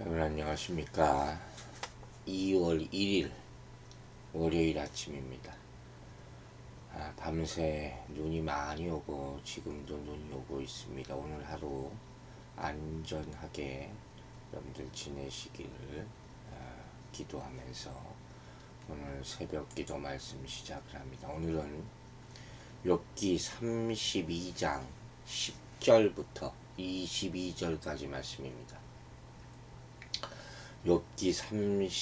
여러분 안녕하십니까? 2월 1일 월요일 아침입니다. 아, 밤새 눈이 많이 오고 지금도 눈이 오고 있습니다. 오늘 하루 안전하게 여러분들 지내시기를 아, 기도하면서 오늘 새벽 기도 말씀 시작을 합니다. 오늘은 욥기 32장 10절부터 22절까지 말씀입니다 욥기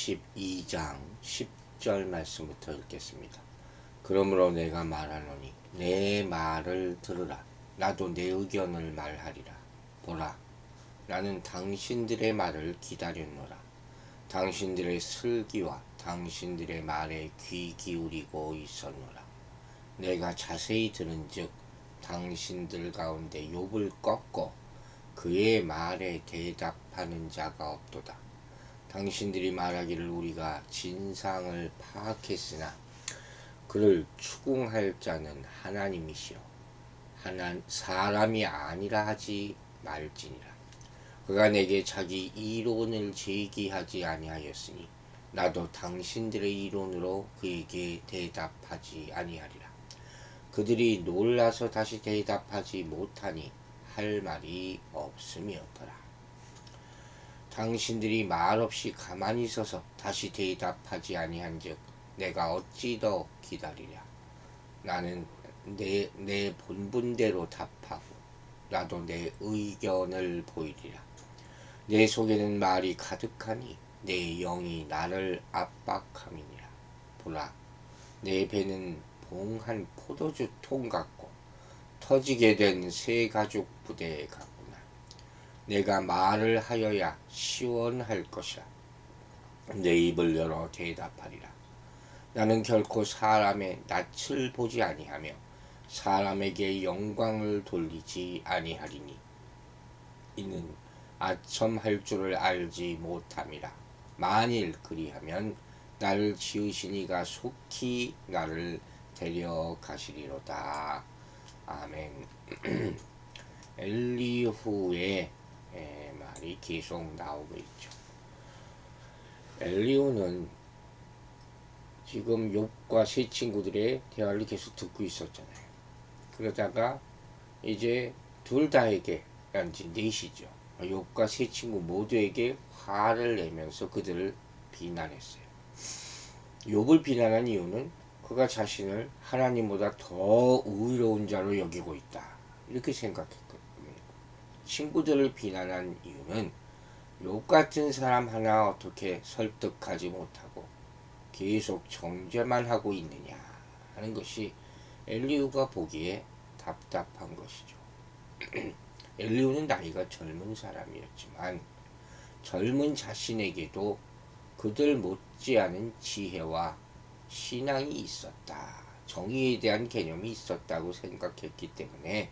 32장 10절 말씀부터 읽겠습니다. 그러므로 내가 말하노니 내 말을 들으라. 나도 내 의견을 말하리라. 보라 나는 당신들의 말을 기다렸노라. 당신들의 슬기와 당신들의 말에 귀 기울이고 있었노라. 내가 자세히 들은즉 당신들 가운데 욥을 꺾고 그의 말에 대답하는 자가 없도다 당신들이 말하기를 우리가 진상을 파악했으나 그를 추궁할 자는 하나님이시여 하나 사람이 아니라 하지 말지니라. 그가 내게 자기 이론을 제기하지 아니하였으니 나도 당신들의 이론으로 그에게 대답하지 아니하리라. 그들이 놀라서 다시 대답하지 못하니 할 말이 없음이었더라 당신들이 말없이 가만히 있어서 다시 대답하지 아니한즉 내가 어찌 더 기다리랴? 나는 내, 내 본분대로 답하고 나도 내 의견을 보이리라. 내 속에는 말이 가득하니 내 영이 나를 압박함이니라. 보라 내 배는 봉한 포도주 통 같고 터지게 된 새 가죽 부대에 가고 내가 말을 하여야 시원할 것이라. 내 입을 열어 대답하리라. 나는 결코 사람의 낯을 보지 아니하며 사람에게 영광을 돌리지 아니하리니 이는 아첨할 줄을 알지 못함이라. 만일 그리하면 나를 지으신 이가 속히 나를 데려가시리로다. 아멘. 엘리후의 예, 말이 계속 나오고 있죠. 엘리오는 지금 욥과 세 친구들의 대화를 계속 듣고 있었잖아요. 그러다가 이제 둘 다에게 이제 넷이죠. 욥과 세 친구 모두에게 화를 내면서 그들을 비난했어요. 욥을 비난한 이유는 그가 자신을 하나님보다 더 의로운 자로 여기고 있다. 이렇게 생각했고 친구들을 비난한 이유는 욕 같은 사람 하나 어떻게 설득하지 못하고 계속 정죄만 하고 있느냐 하는 것이 엘리우가 보기에 답답한 것이죠. 엘리우는 나이가 젊은 사람이었지만 젊은 자신에게도 그들 못지않은 지혜와 신앙이 있었다. 정의에 대한 개념이 있었다고 생각했기 때문에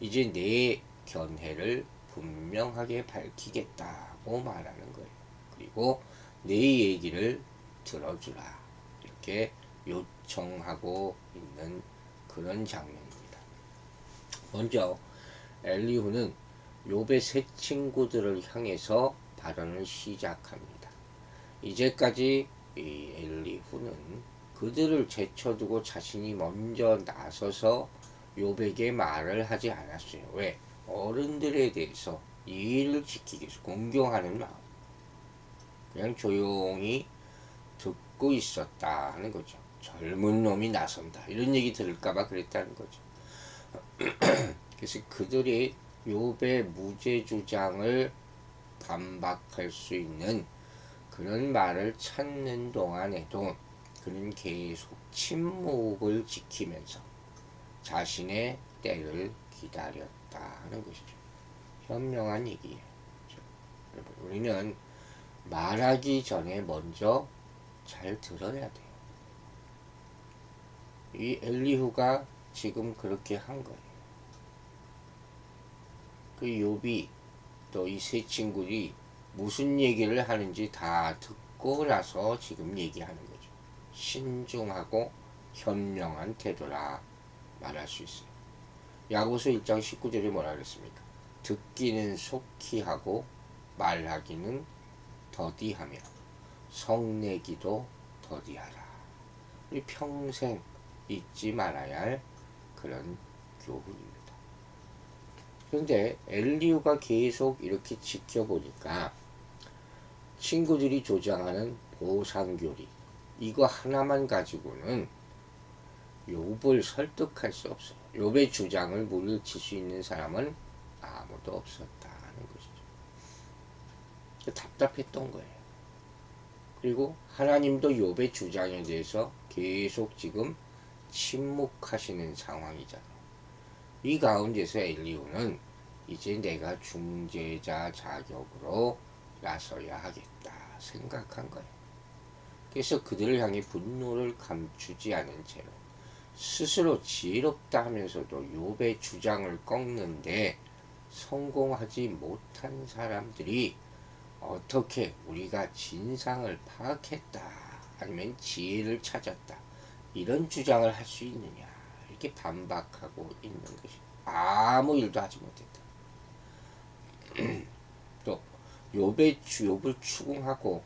이제 내 견해를 분명하게 밝히겠다고 말하는 거예요. 그리고 내 얘기를 들어주라. 이렇게 요청하고 있는 그런 장면입니다. 먼저 엘리후는 욥의 세 친구들을 향해서 발언을 시작합니다. 이제까지 이 엘리후는 그들을 제쳐두고 자신이 먼저 나서서 욥에게 말을 하지 않았어요. 왜? 어른들에 대해서 예의를 지키기 위해서 공경하는 마음. 그냥 조용히 듣고 있었다 하는 거죠. 젊은 놈이 나선다. 이런 얘기 들을까봐 그랬다는 거죠. 그래서 그들이 욥의 무죄 주장을 반박할 수 있는 그런 말을 찾는 동안에도 그는 계속 침묵을 지키면서 자신의 때를 기다렸다. 있다 하는 것이죠. 현명한 얘기예요. 그렇죠? 우리는 말하기 전에 먼저 잘 들어야 돼요. 이 엘리후가 지금 그렇게 한 거예요. 그 욥이 또 이 세 친구들이 무슨 얘기를 하는지 다 듣고 나서 지금 얘기하는 거죠. 신중하고 현명한 태도라 말할 수 있어요. 야고서 1장 19절에 뭐라 그랬습니까? 듣기는 속히 하고 말하기는 더디하며 성내기도 더디하라. 우리 평생 잊지 말아야 할 그런 교훈입니다. 그런데 엘리우가 계속 이렇게 지켜보니까 친구들이 조장하는 보상교리 이거 하나만 가지고는 욥을 설득할 수 없어요. 욥의 주장을 물리칠 수 있는 사람은 아무도 없었다는 것이죠. 답답했던 거예요. 그리고 하나님도 욥의 주장에 대해서 계속 지금 침묵하시는 상황이잖아요. 이 가운데서 엘리우는 이제 내가 중재자 자격으로 나서야 하겠다 생각한 거예요. 그래서 그들을 향해 분노를 감추지 않은 채로 스스로 지혜롭다 하면서도 욥의 주장을 꺾는데 성공하지 못한 사람들이 어떻게 우리가 진상을 파악했다 아니면 지혜를 찾았다 이런 주장을 할 수 있느냐 이렇게 반박하고 있는 것이 아무 일도 하지 못했다. 또 욥의 욥을 추궁하고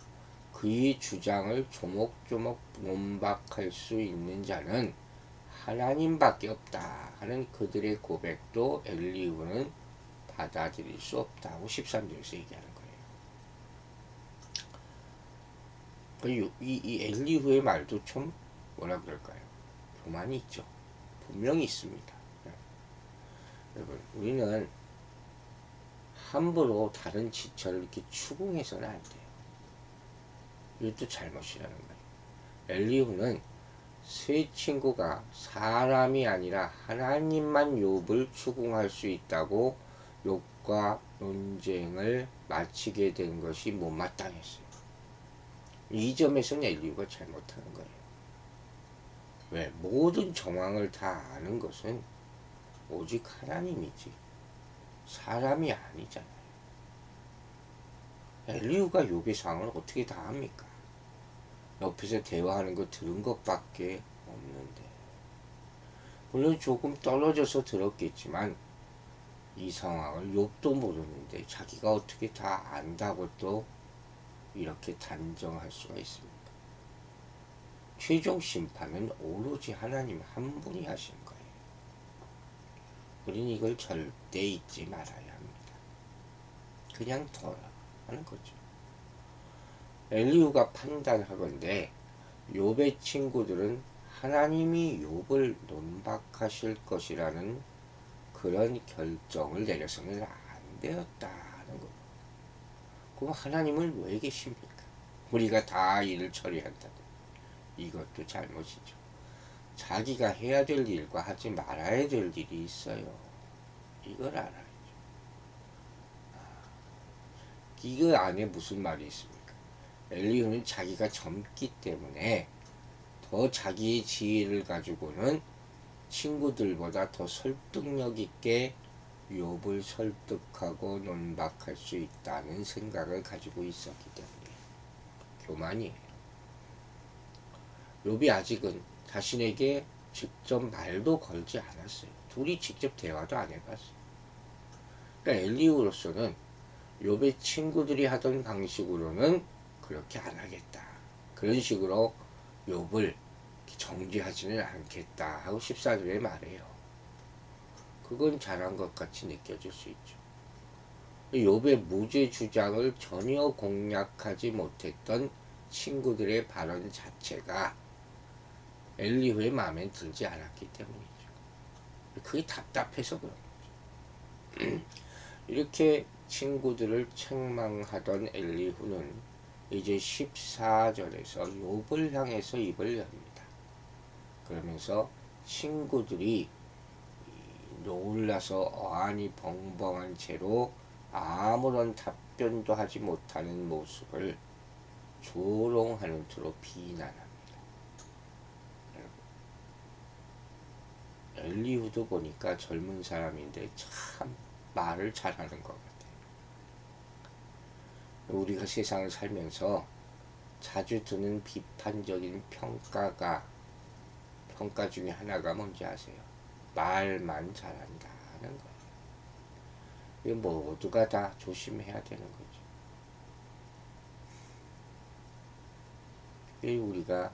그의 주장을 조목조목 논박할 수 있는 자는 하나님밖에 없다 하는 그들의 고백도 엘리우는 받아들일 수 없다고 13절에서 얘기하는 거예요. 이, 이 엘리후의 말도 좀 뭐라 그럴까요? 교만이 있죠. 분명히 있습니다. 네. 여러분, 우리는 함부로 다른 지체를 이렇게 추궁해서는 안 돼요. 이것도 잘못이라는 거예요. 엘리후는 세 친구가 사람이 아니라 하나님만 욥을 추궁할 수 있다고 욥과 논쟁을 마치게 된 것이 못마땅했어요. 이 점에서는 엘리후가 잘못하는 거예요. 왜? 모든 정황을 다 아는 것은 오직 하나님이지 사람이 아니잖아요. 엘리후가 욥의 상황을 어떻게 다 합니까? 옆에서 대화하는 거 들은 것밖에 없는데 물론 조금 떨어져서 들었겠지만 이 상황을 욥도 모르는데 자기가 어떻게 다 안다고 또 이렇게 단정할 수가 있습니까? 최종 심판은 오로지 하나님 한 분이 하신 거예요. 우리는 이걸 절대 잊지 말아야 합니다. 그냥 더 하는 거죠. 엘리우가 판단하건대 욥의 친구들은 하나님이 욥을 논박하실 것이라는 그런 결정을 내려서는 안 되었다는 거. 그럼 하나님은 왜 계십니까? 우리가 다 일을 처리한다는 이것도 잘못이죠. 자기가 해야 될 일과 하지 말아야 될 일이 있어요. 이걸 알아야죠. 아, 이거 안에 무슨 말이 있습니까? 엘리후는 자기가 젊기 때문에 더 자기의 지혜를 가지고는 친구들보다 더 설득력 있게 욥을 설득하고 논박할 수 있다는 생각을 가지고 있었기 때문에 교만이에요. 욥이 아직은 자신에게 직접 말도 걸지 않았어요. 둘이 직접 대화도 안 해봤어요. 그러니까 엘리우로서는 욥의 친구들이 하던 방식으로는 그렇게 안 하겠다. 그런 식으로 욥을 정지하지는 않겠다 하고 14절에 말해요. 그건 잘한 것 같이 느껴질 수 있죠. 욥의 무죄 주장을 전혀 공략하지 못했던 친구들의 발언 자체가 엘리후의 마음에 들지 않았기 때문이죠. 그게 답답해서 그런 거죠. 이렇게 친구들을 책망하던 엘리후는 이제 14절에서 욥을 향해서 입을 엽니다. 그러면서 친구들이 놀라서 어안이 벙벙한 채로 아무런 답변도 하지 못하는 모습을 조롱하는 투로 비난합니다. 엘리후도 보니까 젊은 사람인데 참 말을 잘하는 것 같아요. 우리가 세상을 살면서 자주 듣는 비판적인 평가가 평가 중에 하나가 뭔지 아세요? 말만 잘한다는 거예요. 이 모두가 다 조심해야 되는 거죠. 이 우리가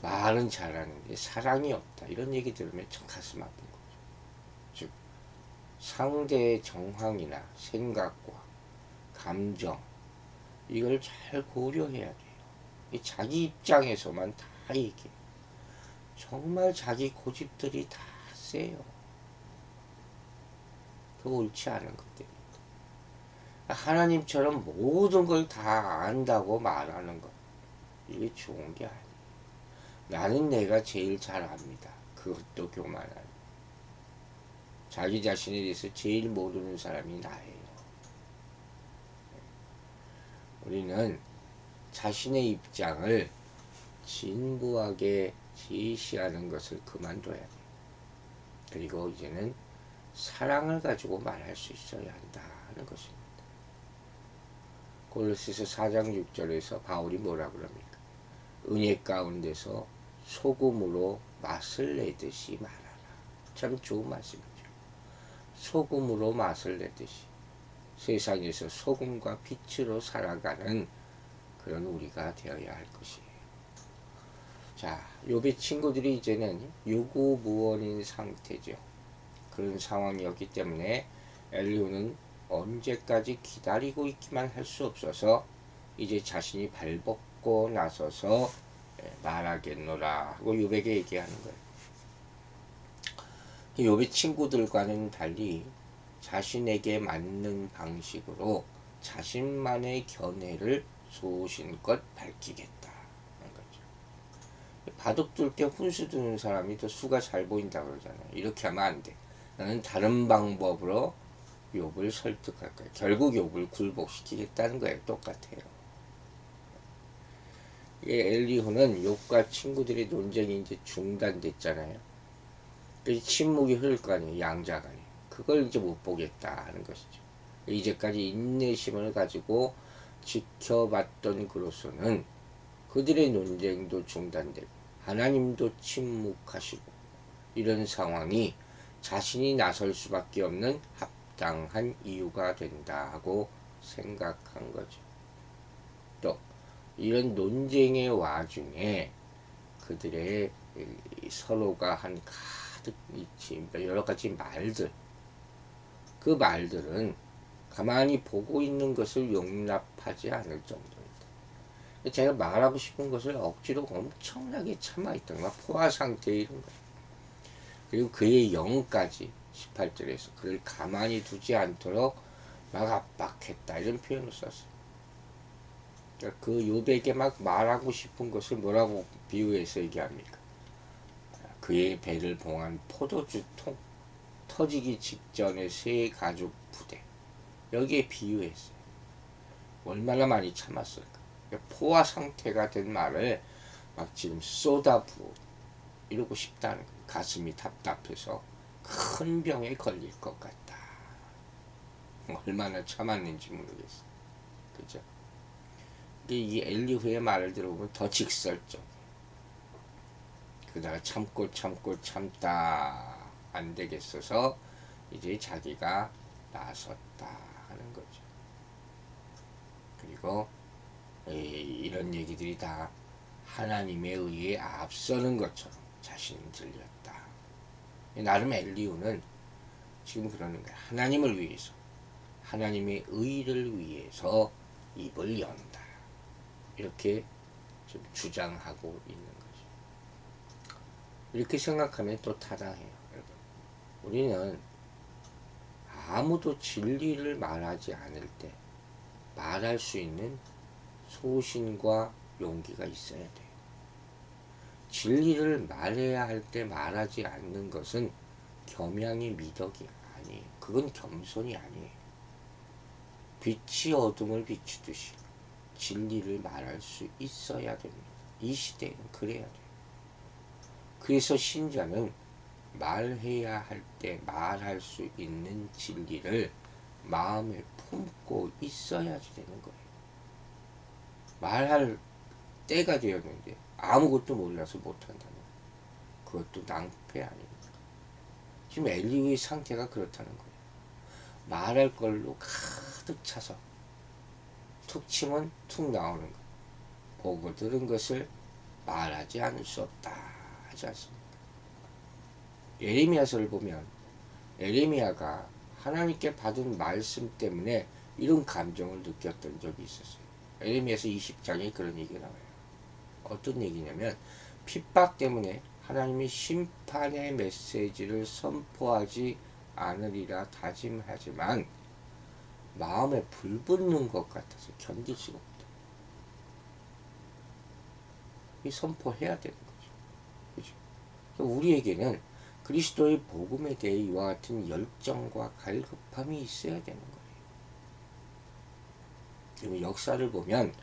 말은 잘하는데 사랑이 없다 이런 얘기 들으면 참 가슴 아픈 거죠. 즉 상대의 정황이나 생각과 감정 이걸 잘 고려해야 돼요. 이 자기 입장에서만 다 얘기해. 정말 자기 고집들이 다 세요. 그 옳지 않은 것들이. 하나님처럼 모든 걸 다 안다고 말하는 것. 이게 좋은 게 아니에요. 나는 내가 제일 잘 압니다. 그것도 교만한. 자기 자신에 대해서 제일 모르는 사람이 나예요. 우리는 자신의 입장을 진부하게 제시하는 것을 그만둬야 돼요. 그리고 이제는 사랑을 가지고 말할 수 있어야 한다는 것입니다. 골로새서 4장 6절에서 바울이 뭐라 그럽니까? 은혜 가운데서 소금으로 맛을 내듯이 말하라. 참 좋은 말씀이죠. 소금으로 맛을 내듯이 세상에서 소금과 빛으로 살아가는 그런 우리가 되어야 할 것이에요. 자, 요배 친구들이 이제는 유구무원인 상태죠. 그런 상황이었기 때문에 엘리오는 언제까지 기다리고 있기만 할 수 없어서 이제 자신이 발벗고 나서서 예, 말하겠노라 하고 요백에 얘기하는 거예요. 요배 친구들과는 달리 자신에게 맞는 방식으로 자신만의 견해를 소신껏 밝히겠다. 거죠. 바둑 둘 때 훈수 두는 사람이 더 수가 잘 보인다 그러잖아요. 이렇게 하면 안 돼. 나는 다른 방법으로 욕을 설득할 거야. 결국 욕을 굴복시키겠다는 거예요. 똑같아요. 예, 엘리후는 욕과 친구들의 논쟁이 이제 중단됐잖아요. 그래서 침묵이 흐를 거 아니에요. 양자 간에. 그걸 이제 못 보겠다 하는 것이죠. 이제까지 인내심을 가지고 지켜봤던 그로서는 그들의 논쟁도 중단되고 하나님도 침묵하시고 이런 상황이 자신이 나설 수밖에 없는 합당한 이유가 된다 하고 생각한 거죠. 또 이런 논쟁의 와중에 그들의 서로가 한 가득 여러 가지 말들 그 말들은 가만히 보고 있는 것을 용납하지 않을 정도입니다. 제가 말하고 싶은 것을 억지로 엄청나게 참아있던 거 포화 상태 이런 거 그리고 그의 영까지 18절에서 그를 가만히 두지 않도록 막 압박했다 이런 표현을 썼어요. 그러니까 그 요백에 막 말하고 싶은 것을 뭐라고 비유해서 얘기합니까? 그의 배를 봉한 포도주 통 터지기 직전의 새 가죽 부대 여기에 비유했어요. 얼마나 많이 참았을까? 그러니까 포화 상태가 된 말을 막 지금 쏟아부어 이러고 싶다는 거예요. 가슴이 답답해서 큰 병에 걸릴 것 같다. 얼마나 참았는지 모르겠어. 그죠? 이 엘리후의 말을 들어보면 더 직설적. 그다가 참고 참고 참다 안 되겠어서 이제 자기가 나섰다 하는 거죠. 그리고 이런 얘기들이 다 하나님에 의해 앞서는 것처럼 자신이 들렸다. 나름 엘리우는 지금 그러는 거야. 하나님을 위해서, 하나님의 의를 위해서 입을 연다. 이렇게 좀 주장하고 있는 거죠. 이렇게 생각하면 또 타당해요. 우리는 아무도 진리를 말하지 않을 때 말할 수 있는 소신과 용기가 있어야 돼요. 진리를 말해야 할 때 말하지 않는 것은 겸양의 미덕이 아니에요. 그건 겸손이 아니에요. 빛이 어둠을 비추듯이 진리를 말할 수 있어야 됩니다. 이 시대는 그래야 돼요. 그래서 신자는 말해야 할 때 말할 수 있는 진리를 마음에 품고 있어야지 되는 거예요. 말할 때가 되었는데 아무것도 몰라서 못한다는 그것도 낭패 아닙니까? 지금 엘리우의 상태가 그렇다는 거예요. 말할 걸로 가득 차서 툭 치면 툭 나오는 거. 보고 들은 것을 말하지 않을 수 없다 하지 않습니까? 예레미야서를 보면 예레미야가 하나님께 받은 말씀 때문에 이런 감정을 느꼈던 적이 있었어요. 예레미야서 20장에 그런 얘기가 나와요. 어떤 얘기냐면 핍박 때문에 하나님이 심판의 메시지를 선포하지 않으리라 다짐하지만 마음에 불 붙는 것 같아서 견딜 수가 없다. 이 선포해야 되는 거죠. 그죠? 우리에게는 그리스도의 복음에 대해 이와 같은 열정과 갈급함이 있어야 되는 거예요. 그리고 역사를 보면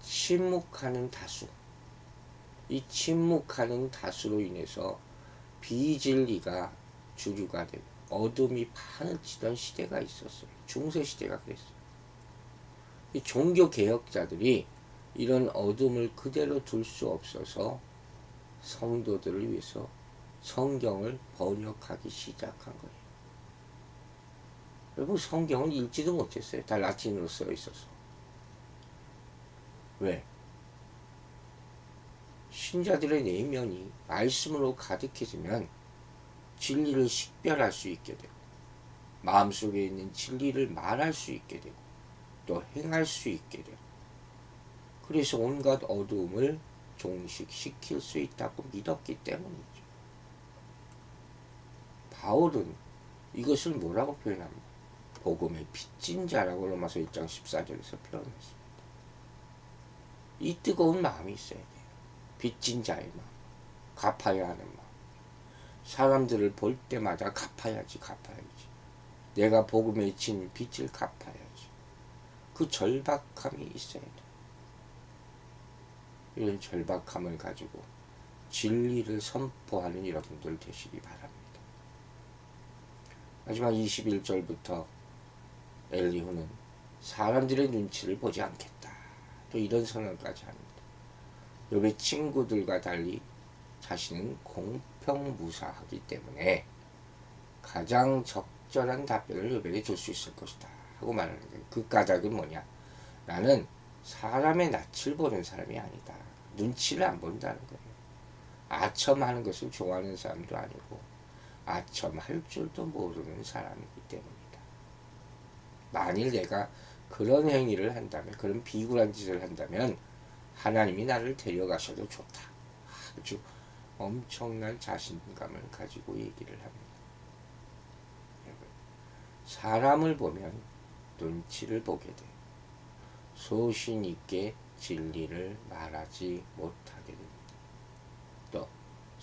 침묵하는 다수, 이 침묵하는 다수로 인해서 비진리가 주류가 되고 어둠이 판을 치던 시대가 있었어요. 중세 시대가 그랬어요. 이 종교 개혁자들이 이런 어둠을 그대로 둘 수 없어서 성도들을 위해서 성경을 번역하기 시작한 거예요. 여러분 성경은 읽지도 못했어요. 다 라틴어로 써 있어서. 왜? 신자들의 내면이 말씀으로 가득해지면 진리를 식별할 수 있게 되고 마음속에 있는 진리를 말할 수 있게 되고 또 행할 수 있게 되고 그래서 온갖 어두움을 종식시킬 수 있다고 믿었기 때문이죠. 바울은 이것을 뭐라고 표현합니까? 복음의 빚진 자라고 로마서 1장 14절에서 표현했습니다. 이 뜨거운 마음이 있어야 돼요. 빚진 자의 마음, 갚아야 하는 마음. 사람들을 볼 때마다 갚아야지, 갚아야지. 내가 복음에 진 빚을 갚아야지. 그 절박함이 있어야 돼. 이런 절박함을 가지고 진리를 선포하는 여러분들 되시기 바랍니다. 마지막 21절부터 엘리후는 사람들의 눈치를 보지 않겠다. 또 이런 선언까지 합니다. 욥의 친구들과 달리 자신은 공평무사하기 때문에 가장 적절한 답변을 욥에게 줄 수 있을 것이다. 하고 말하는 거예요. 그 까닭은 뭐냐? 나는 사람의 낯을 보는 사람이 아니다. 눈치를 안 본다는 거예요. 아첨하는 것을 좋아하는 사람도 아니고 아첨할 줄도 모르는 사람이기 때문이다. 만일 내가 그런 행위를 한다면 그런 비굴한 짓을 한다면 하나님이 나를 데려가셔도 좋다. 아주 엄청난 자신감을 가지고 얘기를 합니다. 사람을 보면 눈치를 보게 돼. 소신 있게 진리를 말하지 못하게. 또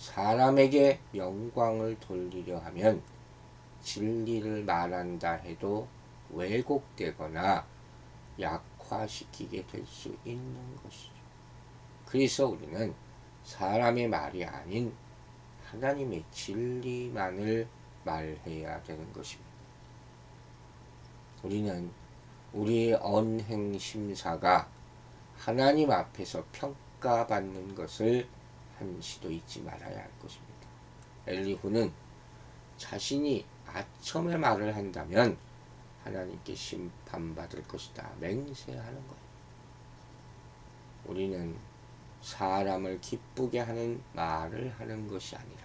사람에게 영광을 돌리려 하면 진리를 말한다 해도 왜곡되거나 약화시키게 될 수 있는 것이죠. 그래서 우리는 사람의 말이 아닌 하나님의 진리만을 말해야 되는 것입니다. 우리는 우리의 언행 심사가 하나님 앞에서 평가받는 것을 한시도 잊지 말아야 할 것입니다. 엘리후는 자신이 아첨의 말을 한다면 하나님께 심판받을 것이다. 맹세하는 거예요. 우리는 사람을 기쁘게 하는 말을 하는 것이 아니라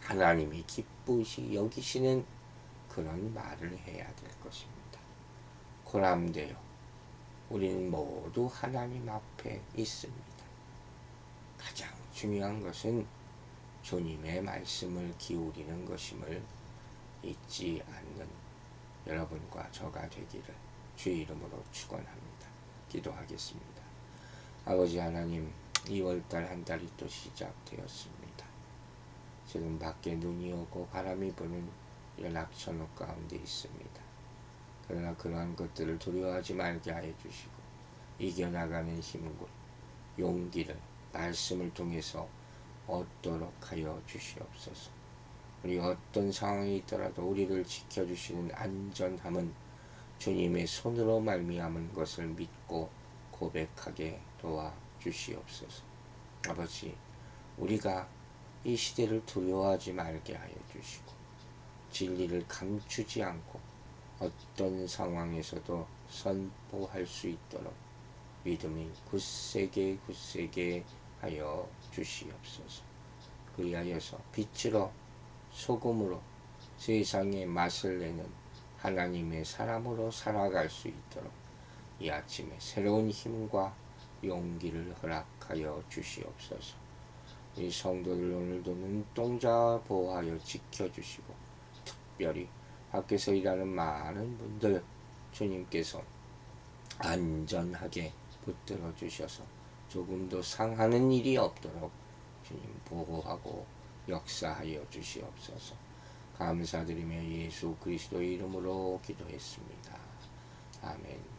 하나님이 기쁘시 여기시는 그런 말을 해야 될 것입니다. 고람되어 우리는 모두 하나님 앞에 있습니다. 가장 중요한 것은 주님의 말씀을 기울이는 것임을 잊지 않는 여러분과 저가 되기를 주의 이름으로 축원합니다. 기도하겠습니다. 아버지 하나님 2월달 한 달이 또 시작되었습니다. 지금 밖에 눈이 오고 바람이 부는 악천후 가운데 있습니다. 그러나 그러한 것들을 두려워하지 말게 하여 주시고 이겨나가는 힘과 용기를 말씀을 통해서 얻도록 하여 주시옵소서. 우리 어떤 상황이 있더라도 우리를 지켜주시는 안전함은 주님의 손으로 말미암은 것을 믿고 고백하게 도와 주시옵소서. 아버지, 우리가 이 시대를 두려워하지 말게 하여 주시고 진리를 감추지 않고 어떤 상황에서도 선포할 수 있도록 믿음이 굳세게 굳세게 하여 주시옵소서. 그리하여서 빛으로 소금으로 세상에 맛을 내는 하나님의 사람으로 살아갈 수 있도록 이 아침에 새로운 힘과 용기를 허락하여 주시옵소서. 이 성도들 오늘도 눈동자 보호하여 지켜주시고 특별히 밖에서 일하는 많은 분들 주님께서 안전하게 붙들어 주셔서 조금도 상하는 일이 없도록 주님 보호하고 역사하여 주시옵소서. 감사드리며 예수 그리스도의 이름으로 기도했습니다. 아멘.